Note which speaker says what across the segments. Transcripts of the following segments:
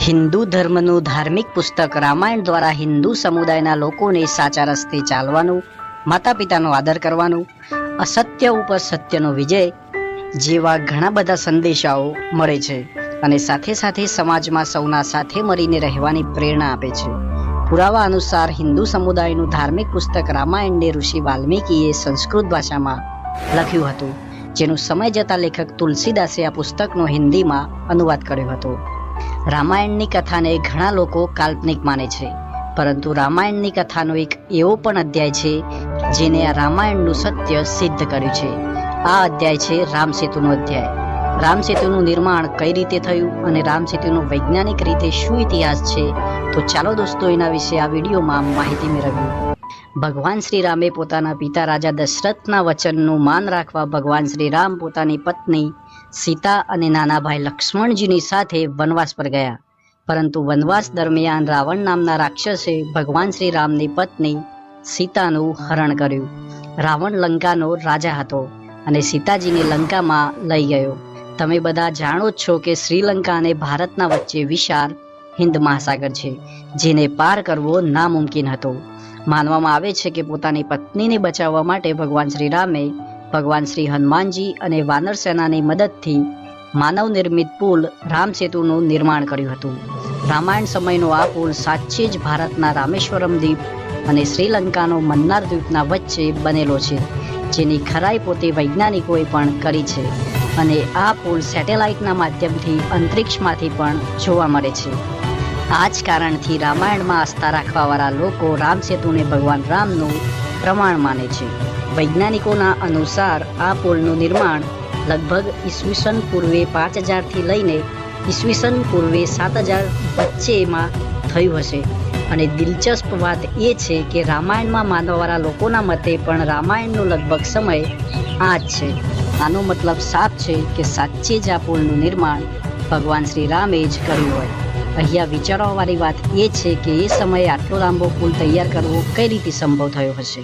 Speaker 1: હિન્દુ ધર્મનું ધાર્મિક પુસ્તક રામાયણ દ્વારા હિન્દુ સમુદાયના લોકોને સાચા રસ્તે ચાલવાનું માતા પિતાનો આદર કરવાનું, અસત્ય ઉપર સત્યનો વિજય જેવા ઘણા બધા સંદેશાઓ મળે છે અને સાથે સાથે સમાજમાં સૌના સાથે મળીને રહેવાની પ્રેરણા આપે છે. પુરાવા અનુસાર હિન્દુ સમુદાયનું ધાર્મિક પુસ્તક રામાયણને ઋષિ વાલ્મીકીએ સંસ્કૃત ભાષામાં લખ્યું હતું, જેનું સમય જતા લેખક તુલસીદાસે આ પુસ્તકનો હિન્દીમાં અનુવાદ કર્યો હતો. રામાયણની કથાને ઘણા લોકો કાલ્પનિક માને છે. પરંતુ રામાયણની કથાનો એક એવો પણ અધ્યાય છે, જેને આ રામાયણનું સત્ય સિદ્ધ કર્યું છે. આ અધ્યાય છે રામ સેતુનો અધ્યાય. રામ સેતુનું નિર્માણ કઈ રીતે થયું અને રામ સેતુનો વૈજ્ઞાનિક રીતે શું ઇતિહાસ છે? તો ચાલો દોસ્તો, એના વિશે આ વિડીયોમાં માહિતી મેળવીએ. ભગવાન શ્રી રામે પોતાના પિતા રાજા દશરથના વચનનું માન રાખવા ભગવાન શ્રી રામ પોતાની પત્ની સીતા અને નાના ભાઈ લક્ષ્મણજીની સાથે વનવાસ પર ગયા. પરંતુ વનવાસ દરમિયાન રાવણ નામના રાક્ષસે ભગવાન શ્રી રામની પત્ની સીતાનું હરણ કર્યું. રાવણ લંકાનો રાજા હતો અને સીતાજીને લંકામાં લઈ ગયો. તમે બધા જાણો જ છો કે શ્રીલંકા અને ભારતના વચ્ચે વિશાળ હિન્દ મહાસાગર છે, જેને પાર કરવો નામુમકિન હતો. માનવામાં આવે છે કે પોતાની પત્નીને બચાવવા માટે ભગવાન શ્રી રામે ભગવાન શ્રી હનુમાનજી અને વાનર સેનાની મદદથી માનવ નિર્મિત પુલ રામ સેતુનું નિર્માણ કર્યું હતું. રામાયણ સમયનો આ પુલ સાચે જ ભારતના રામેશ્વરમ દ્વીપ અને શ્રીલંકાનો મન્નાર દ્વીપના વચ્ચે બનેલો છે, જેની ખરાઈ પોતે વૈજ્ઞાનિકોએ પણ કરી છે અને આ પુલ સેટેલાઇટના માધ્યમથી અંતરિક્ષમાંથી પણ જોવા મળે છે. આ જ કારણથી રામાયણમાં આસ્થા રાખવાવાળા લોકો રામ સેતુને ભગવાન રામનું પ્રમાણ માને છે. વૈજ્ઞાનિકોના અનુસાર આ પુલનું નિર્માણ લગભગ ઈસવીસન પૂર્વે પાંચ હજારથી લઈને ઈસવીસન પૂર્વે સાત હજાર વચ્ચેમાં થયું હશે. અને દિલચસ્પ વાત એ છે કે રામાયણમાં માનવાવાળા લોકોના મતે પણ રામાયણનો લગભગ સમય આ જ છે. આનો મતલબ સાફ છે કે સાચે જ આ પુલનું નિર્માણ ભગવાન શ્રી રામે જ કર્યું હોય. અહીંયા વિચારવાવાળી વાત એ છે કે એ સમયે આટલો લાંબો પુલ તૈયાર કરવો કઈ રીતે સંભવ થયો હશે?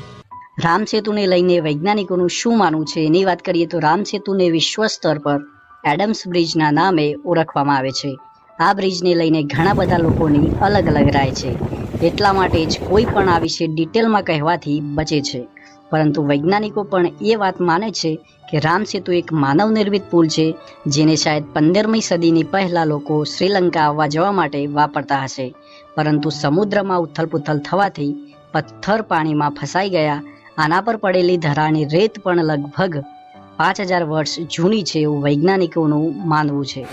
Speaker 1: રામ સેતુને લઈને વૈજ્ઞાનિકોનું શું માનવું છે એની વાત કરીએ તો રામ સેતુને વિશ્વ સ્તર પર એડમ્સ બ્રિજના નામે ઓળખવામાં આવે છે. આ બ્રિજને લઈને ઘણા બધા લોકોની અલગ અલગ રાય છે. એટલા માટે જ કોઈ પણ આ વિશે ડિટેલમાં કહેવાથી બચે છે. પરંતુ વૈજ્ઞાનિકો પણ એ વાત માને છે કે રામ સેતુ એક માનવ નિર્મિત પુલ છે, જેને શાયદ પંદરમી સદીની પહેલા લોકો શ્રીલંકા આવવા જવા માટે વાપરતા હશે. પરંતુ સમુદ્રમાં ઉથલપુથલ થવાથી પથ્થર પાણીમાં ફસાઈ ગયા. આના પર પડેલી ધરાની રેત પણ લગભગ પાંચ હજાર વર્ષ જૂની છે એવું વૈજ્ઞાનિકોનું માનવું છે.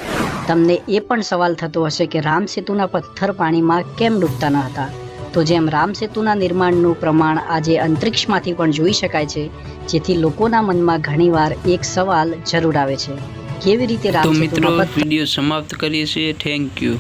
Speaker 1: તમને એ પણ સવાલ થતો હશે કે રામ સેતુના પથ્થર પાણીમાં કેમ ડૂબતા ન હતા? તો જેમ રામ સેતુના નિર્માણનું પ્રમાણ આજે અંતરિક્ષમાંથી પણ જોઈ શકાય છે જેથી લોકોના મનમાં ઘણીવાર એક સવાલ જરૂર આવે છે. કેવી રીતે રામ
Speaker 2: મિત્રો વીડિયો સમાપ્ત કરીએ છીએ. Thank you